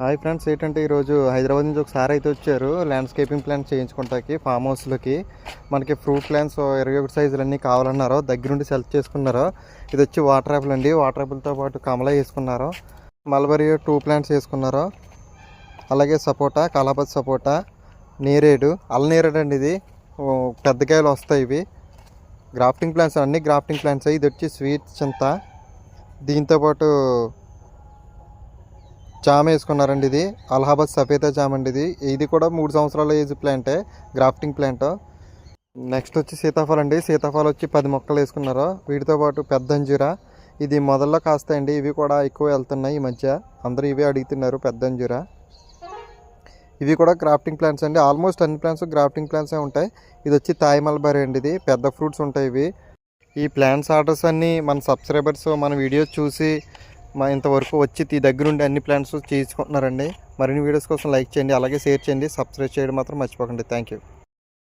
Hi friends ఏంటంటే ఈరోజు హైదరాబాద్ నుంచి ఒకసారి అయితే వచ్చారు ల్యాండ్స్కేపింగ్ ప్లాన్స్ చేయించుకుంటాకి ఫామ్ హౌస్లోకి మనకి ఫ్రూట్ ప్లాంట్స్ ఇరవై ఒకటి సైజులు అన్నీ కావాలన్నారు దగ్గరుండి సెలెక్ట్ చేసుకున్నారు. ఇది వచ్చి వాటర్ యాపిల్ అండి. వాటర్ యాపిల్తో పాటు కమల వేసుకున్నారు. మల్బరీ టూ ప్లాంట్స్ వేసుకున్నారు. అలాగే సపోటా కలాపతి సపోటా నేరేడు. అల్లనేరేడు అండి ఇది. పెద్దకాయలు వస్తాయి ఇవి. గ్రాఫ్టింగ్ ప్లాంట్స్ అన్నీ గ్రాఫ్టింగ్ ప్లాంట్స్ ఇది వచ్చి స్వీట్ చింత. దీంతోపాటు జామ వేసుకున్నారండి ఇది. అలహాబాద్ సఫేదా జామ అండి ఇది. ఇది కూడా మూడు సంవత్సరాల ఏజ్ ప్లాంటే గ్రాఫ్టింగ్ ప్లాంట్. నెక్స్ట్ వచ్చి సీతాఫలం అండి. సీతాఫలం వచ్చి పది మొక్కలు వేసుకున్నారు. వీటితో పాటు పెద్ద అంజూరా. ఇది మొదల్లో కాస్తాయండి. ఇవి కూడా ఎక్కువ వెళ్తున్నాయి ఈ మధ్య. అందరూ ఇవే అడుగుతున్నారు పెద్ద అంజూరా. ఇవి కూడా గ్రాఫ్టింగ్ ప్లాంట్స్ అండి. ఆల్మోస్ట్ అన్ని ప్లాంట్స్ గ్రాఫ్టింగ్ ప్లాంట్సే ఉంటాయి. ఇది వచ్చి తాయి మల్బరీ అండి ఇది. పెద్ద ఫ్రూట్స్ ఉంటాయి ఇవి. ఈ ప్లాంట్స్ ఆర్డర్స్ అన్నీ మన సబ్స్క్రైబర్స్ మన వీడియోస్ చూసి మా ఇంతవరకు వచ్చి ఈ దగ్గరుండి అన్ని ప్లాంట్స్ చేసుకుంటున్నారండి. మరిన్ని వీడియోస్ కోసం లైక్ చేయండి అలాగే షేర్ చేయండి. సబ్స్క్రైబ్ చేయడం మాత్రం మర్చిపోకండి. Thank you